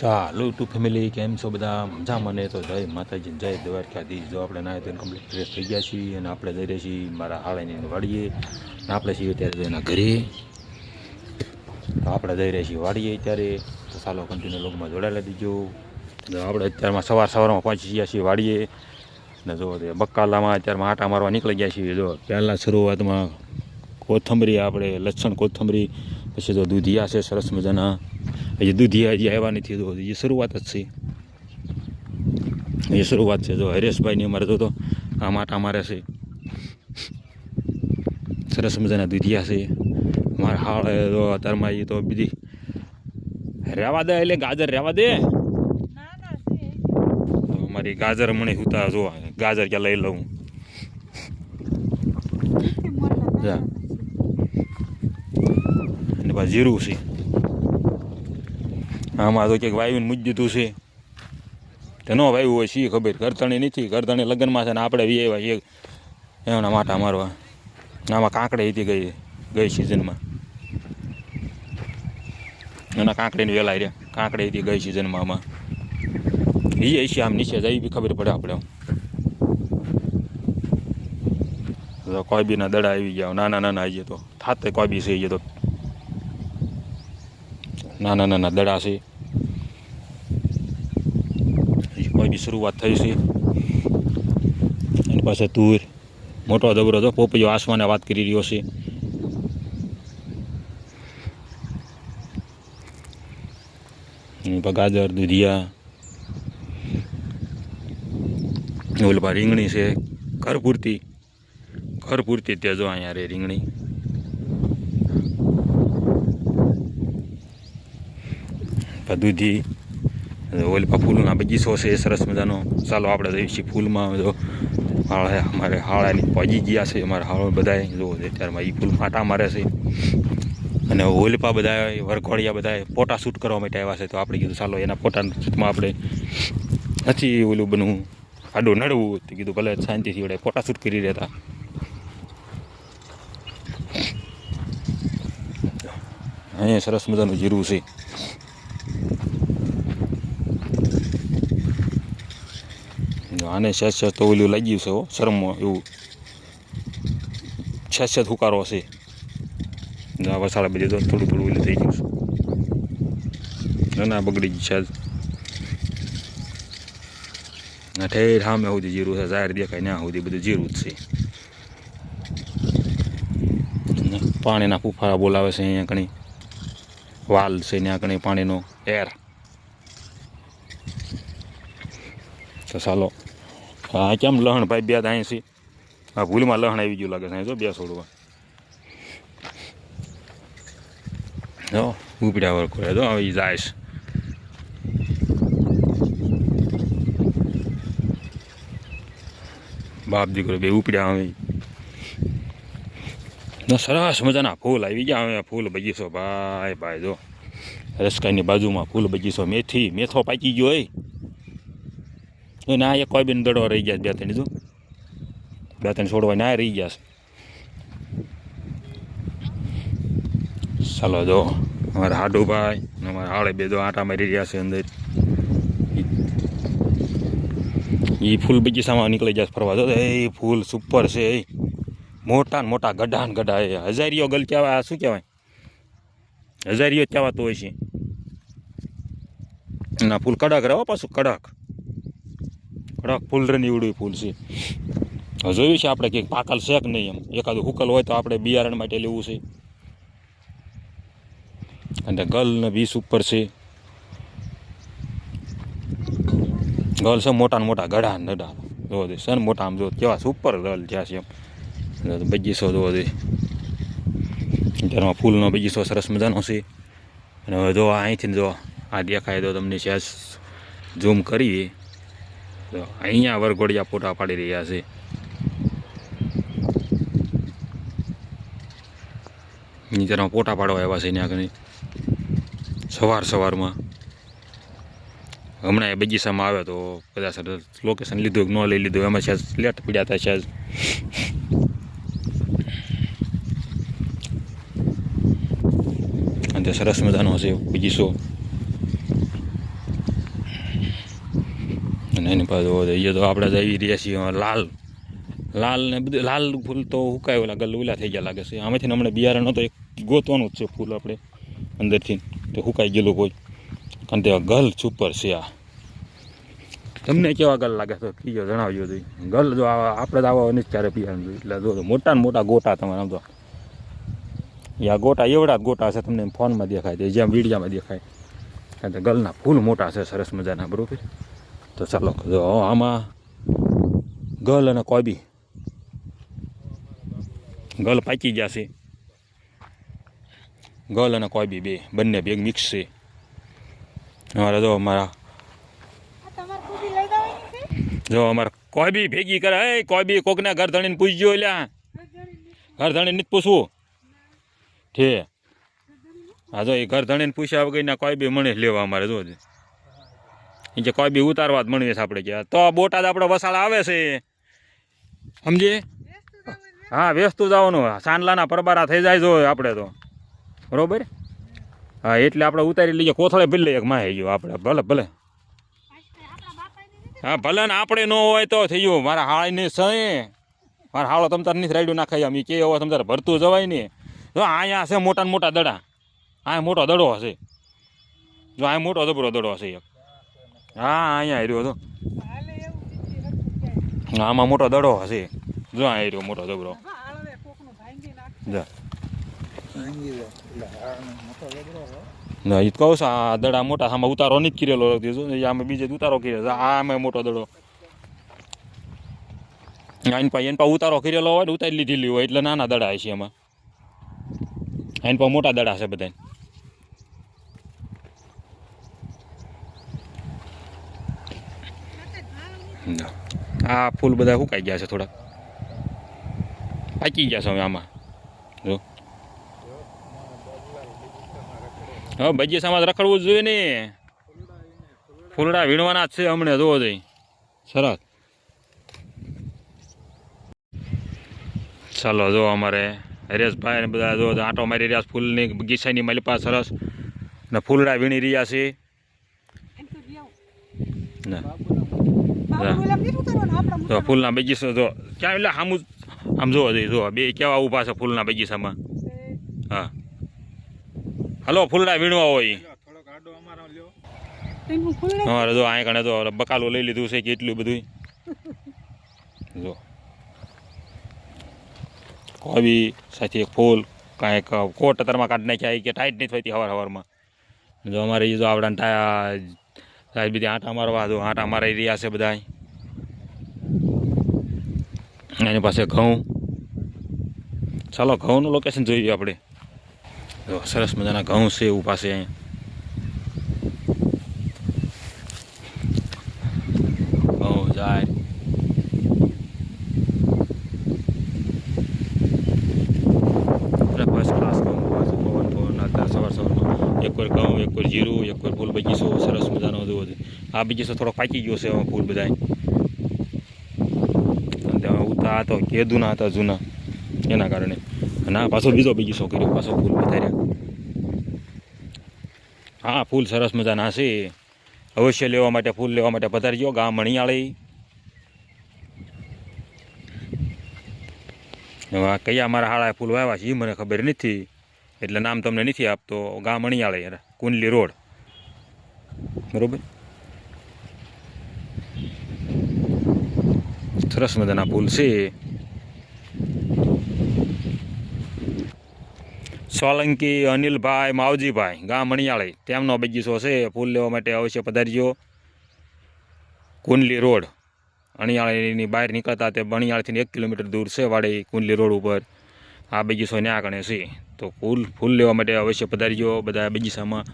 ચાલો two family કેમ છો બધા મજા મને તો જય માતાજી જય દ્વારકાધીશ જો આપણે નાય તો કમ્પ્લીટ ફ્રેશ થઈ ગયા છીએ અને આપણે જઈ રહ્યા છીએ મારા હાળાની વાડીએ. અને આપણે છીએ ત્યારે એના ઘરે. તો આપણે જઈ રહ્યા છીએ વાડીએ અત્યારે. તો ચાલો કન્ટિન્યુ લોગમાં જોડાયેલા દીજો આપણે અત્યારમાં સવાર સવારમાં પહોંચી ગયા છીએ વાડીએ. ને જો તે બકાલામાં અત્યારમાં આટા મારવા નીકળી ગયા છીએ. જો પહેલાં શરૂઆતમાં કોથમરી, આપણે લસણ કોથમરી, પછી તો દૂધિયા છે, સરસ મજાના. હજી દૂધિયા હજી આવ્યા નથી તો હજી શરૂઆત જ છે. એ શરૂઆત છે. જો હરેશભાઈની અમારે તો તો આ માટા મારે છે. સરસ મજાના દૂધિયા છે. મારા હાળ તો અત્યારમાં એ તો બીજી રહેવા દે એટલે ગાજર રહેવા દે. મારી અમારી ગાજર મને સુતા જો ગાજર ક્યાં લઈ લઉં. જા. અને પાછું જીરું છે. આમાં તો ક્યાંક વાયુને મૂજ દીધું છે. તે વાયુ હોય શી ખબર? કરતણી નથી. કરતણી લગ્નમાં છે ને આપણે વી આવ્યા એક એમના માટા મારવા. આમાં કાંકડી હતી ગઈ ગઈ સિઝનમાં એના કાંકડીને વેલા રહ્યા કાંકડી હતી ગઈ સિઝનમાં આમાં. એ છે આમ નીચે જઈ બી ખબર પડે આપણે તો કોઈ બીના દડા આવી ગયા. નાના નાના આવી તો. થાતે કોઈ બી છે તો. નાના નાના દડા છે હજી કોઈ બી શરૂઆત થઈ છે. એની પાસે તુર મોટો દબરો હતો પોપૈયો આસમાને વાત કરી રહ્યો છે. ગાજર, દૂધિયા ઓલપા રીંગણી છે. ઘર પૂરતી ઘર પૂરતી જો અહીંયા રે રીંગણી. દૂધી ઓલી પા ફૂલના બગીચો છે સરસ મજાનો. ચાલો આપણે જઈએ છીએ ફૂલમાં જો હાળા અમારે હાળાની પજી ગયા છે, અમારા હાળો બધાય. જો, અત્યારમાં એ ફૂલ માટા મારે છે. અને ઓલપા બધા વરઘોડિયા બધા ફોટા શૂટ કરવા માટે આવ્યા છે. તો આપણે કીધું, ચાલો એના ફોટા શૂટમાં આપણે નથી ઓલું બનવું આડું નડવું. તો કીધું, ભલે શાંતિથી વડે ફોટા શૂટ કરી રહેતા. અહીંયા સરસ મજાનું જીરું છે. આને સેજ તો ઓલું લાગ્યું છે હો શરમમાં એવું. સેજ હુકારો આ વસાડા બધી તો થોડું થોડું ઓલું થઈ ગયું છે. ના બગડી ગઈ છે ઠેર સામે સુધી જીરું છે, જાહેર દેખાય ત્યાં સુધી બધું જીરું જ છે. પાણીના ફૂફારા બોલાવે છે અહીંયા ઘણી. વાલ છે ત્યાં ઘણી પાણીનો એર તો ચાલો. હા કેમ લહણ ભાઈ બે અહીં છે? આ ભૂલમાં લહણ આવી ગયું લાગે છે. જો બે છોડવા. જો ઉપડ્યા વર્ક કરે જો હવે જાય છે. બાપ દીકરો બે ઉપડ્યા હવે સરસ મજાના ફૂલ આવી ગયા હવે. ફૂલ બગીચો. ભાઈ ભાઈ, જો. રસકાઈની બાજુમાં ફૂલ બગીચો. મેથી, મેથો પાકી ગયો હોય. ના, એ કોઈ બેન દડો રહી ગયા બે ત્રણ જો બે ત્રણ છોડવા ના રહી ગયા છે. ચાલો જો, અમારા હાડુભાઈ અમારા હાડે બે જો આટા મારી રહ્યા છે અંદર. એ ફૂલ બગીચામાં નીકળી જાય ફરવા. જો, એ ફૂલ સુપર છે, એ. મોટા ને મોટા ગઢા ને ગઢા, એ હજારીઓ ગલ કહેવાય શું કહેવાય? હજારીઓ કહેવાતો હોય છે. ના, ફૂલ કડક રહો પાછું, કડક. કડક ફૂલ રની ઉડું ફૂલ છે. જોયું છે આપણે કંઈક પાકલ છે કે નહીં એમ? એકાદું હુકલ હોય તો આપણે બિયારણ માટે લેવું છે. અને ગલને વીસ ઉપર છે. ગલ છે મોટા મોટા, ગઢા નડા જોવો દે, છે ને મોટા આમ જો કેવા સુપર ગલ થયા છે એમ. બગીચો જોવો દે. અત્યારમાં ફૂલનો બગીચો સરસ મજાનો છે. અને હવે જો અહીંથી જો આ દેખાય તો તમને સહેજ ઝૂમ કરીએ. તો અહીંયા વરઘોડિયા ફોટા પાડી રહ્યા છે. નીચેના ફોટા પાડવા આવ્યા છે ત્યાં આગળ. સવાર સવારમાં. હમણાં એ બગીચામાં આવ્યો તો કદાચ લોકેશન લીધું કે ન લઈ લીધું, એમાં છે લેટ પીડ્યા હતા છે અને સરસ મજાનો છે બગીચો. એની પાછું એ તો આપણે જઈ રહ્યા છીએ લાલ. લાલ ને બધું, લાલ ફૂલ તો હુકાય ઓલા ગલ ઓલા થઈ ગયા લાગે છે. આમાંથી હમણાં બિયારણ તો એક ગોતવાનું જ છે ફૂલ આપણે અંદરથી તો હુકાઈ ગયેલું કોઈ. કારણ તેવા ગલ સુપર છે આ. તમને કેવા ગલ લાગે તો કીજો, જણાવજો તો ગલ જો આપણે તો આવા નથી ક્યારે પીવાનું જોઈએ. એટલે જો મોટા ને મોટા ગોટા તમારે, આમ તો. આ ગોટા, એવડા જ ગોટા છે તમને ફોનમાં દેખાય છે, જેમ વિડીયામાં દેખાય. કારણ કે ગલના ફૂલ મોટા છે, સરસ મજાના, બરોબર? તો ચાલો જો આમાં ગલ અને કોબી. ગલ પાકી ગયા છે ગલ અને કોબી બે બંને ભેગ મિક્સ છે. અમારે જો અમારા જો અમારે કોબી ભેગી કરે. એ કોબી કોકના ઘર ધણીને પૂછજો લ્યા. ઘર ધણીને નથી પૂછવું. ઠે. હા જો એ ઘર ધણીને પૂછ્યા વગરના કોઈ બી મણે લેવા અમારે જો. કે કોઈ બી ઉતારવા જ મળીએ છે આપણે કે. તો બોટાદ આપણે વસાળ આવે છે. સમજી? હા વેસ્તું જવાનું. સાંડલાના પરબારા થઈ જાય જો આપણે તો. બરોબર? હા, એટલે આપણે ઉતારી લઈએ. કોથળે ભરી લઈએ માહી ગયો આપણે. ભલે ભલે. હા, ભલે ને આપણે ન હોય તો થઈ ગયું. મારા હાળીને સહે મારા હાળો તમ તાર નથી રાયડું નાખાય. અમે કે હવે તમ તારે ભરતું જવાય નહીં જો અહીંયા છે મોટા ને મોટા દડા. આ મોટો દડો હશે. જો, આ મોટો જબરો દડો હશે એક. હા અહીંયા આવ્યો હતું. આમાં મોટો દડો હશે. જો આ રહ્યો મોટો જબરો. કોકનું જા. ના એ કહું છું આ દડા મોટા આમાં ઉતારો નહીં જ કિરેલો જો આમાં બીજે ઉતારો. આ આમાં મોટો દડો. આઈન પા એન પા ઉતારો કરેલો હોય ને ઉતારી લીધેલી હોય એટલે નાના દડા છે એમાં આઈન પા મોટા દડા છે બધા આ ફૂલ બધા સુકાઈ ગયા છે થોડાક. પાકી ગયા છે હવે આમાં. જો. હા, બગીચામાં જ રખડવું જ જોઈએ ને. ફૂલડા વીણવાના જ છે હમણે જોવો જઈ. સરસ. ચાલો જો અમારે હરેશભાઈ બધા જો આંટો મારી રહ્યા ફૂલની, બગીચાની મલપા સરસ. ને ફૂલડા વીણી રહ્યા છે. ના બાપુ ઓલા કીધું કરવાનું, આપણા તો ફૂલના બગીચા જો ક્યાં એટલે આમ આમ જોવો જો બે કેવા ઊભા છે ફૂલના બગીચામાં. હા. હલો ફૂલડા વીણવા હોય. અમારે જો અહીં કણે તો બકાલું લઈ લીધું છે કે એટલું બધું જો. કોબી સાથે ફૂલ કાંઈક કોટ અત્યારમાં કાઢી નાખ્યા કે ટાઈટ નહીં થતી હવાર હવારમાં. જો અમારે એ જો આવડાને ટાયા સાહેબ બધી આંટા મારવા દો આંટા મારી રહ્યા છે બધા એની પાસે ઘઉં. ચાલો, ઘઉંનું લોકેશન જોઈએ આપણે. સરસ મજાના ઘઉં છે એવું પાસે અહીંયા ઘઉં જાય ફર્સ્ટ ક્લાસ ઘઉં પાછું પવન પવન અત્યારે સવાર સવારમાં એક વાર ઘઉં એક વાર જીરું એક વાર ફૂલ બગીચો સરસ મજાનો જોવો આ બગીચો થોડોક પાકી ગયો છે ફૂલ બધાય. ઉતા તો કેદુના હતા જૂના, એના કારણે. અને પાછો બીજો બગીચો છોકરીઓ પાછો ફૂલ વધાર્યા હા, ફૂલ સરસ મજાના છે. અવશ્ય લેવા માટે ફૂલ લેવા માટે પધારજો, ગામ મણિયાળી. હવે કયા મારા હાળા ફૂલ વાવ્યા છે એ મને ખબર નથી. એટલે નામ તમને નથી આપતો. ગામ મણિયાળી કુંડલી રોડ. બરોબર? સરસ મજાના ફૂલ છે. સોલંકી, અનિલભાઈ, માવજીભાઈ, ગામ મણિયાળી. તેમનો બગીચો છે. ફૂલ લેવા માટે અવશ્ય પધારજો. કુંડલી રોડ. અણિયાળીની બહાર નીકળતા તે બણિયાળથી એક કિલોમીટર દૂર છે વાડી કુંડલી રોડ ઉપર. આ બગીચો ન્યા કણે છે. તો ફૂલ ફૂલ લેવા માટે અવશ્ય પધારજો બધા બગીચામાં.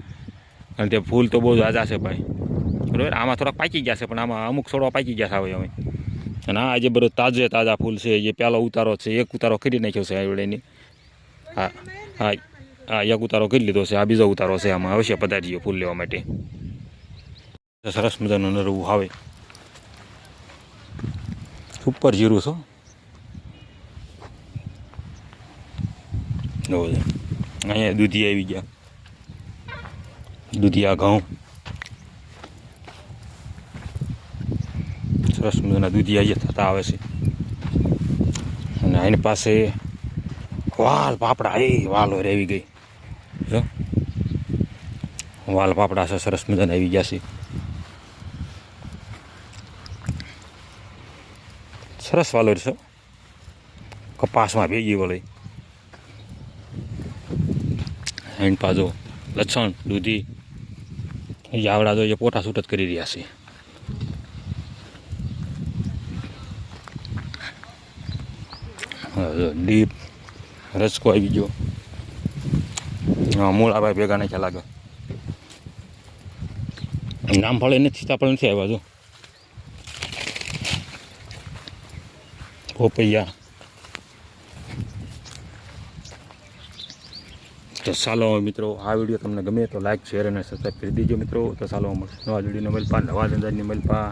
અને તે ફૂલ તો બહુ ઝાઝા છે ભાઈ. બરાબર? આમાં થોડાક પાકી ગયા છે, પણ આમાં અમુક છોડવા પાકી ગયા છે હવે અને આ જે બધો તાજે તાજા ફૂલ છે, જે પહેલો ઉતારો છે, એક ઉતારો કરી નાખ્યો છે આવડેની હા હા હા, એક ઉતારો કરી લીધો છે, આ બીજો ઉતારો છે આમાં અવશ્ય પધારીએ ફૂલ લેવા માટે. સરસ મજાનું નરવું આવે. ઉપર જીરું છો અહીંયા દૂધી આવી ગયા. દૂધિયા ઘઉં. સરસ મજાના દૂધિયા જે થતા આવે છે. અને એની પાસે વાલ પાપડા, એ વાલો રેવી ગઈ. જો. વાલ પાપડા છે, સરસ મજાના આવી ગયા છે. સરસ વાલોર છે. કપાસમાં ભેગી વળી. એન્ડ પાછો લસણ, દૂધી તો જે પોટા છૂટ કરી રહ્યા છે હવે જો ડીપ રસકો આવી ગયો. હા મૂળાભાઈ ભેગા નથી લાગે. નામ ફળે નથી સીતાફળ નથી આવ્યા, જો. પોપૈયા. તો ચાલો મિત્રો, આ વીડિયો તમને ગમે તો લાઈક શેર અને સબસ્ક્રાઈબ કરી દીજો મિત્રો. તો ચાલો મળશે નવા વિડીયોને મળપા નવા ધંધાની મળપા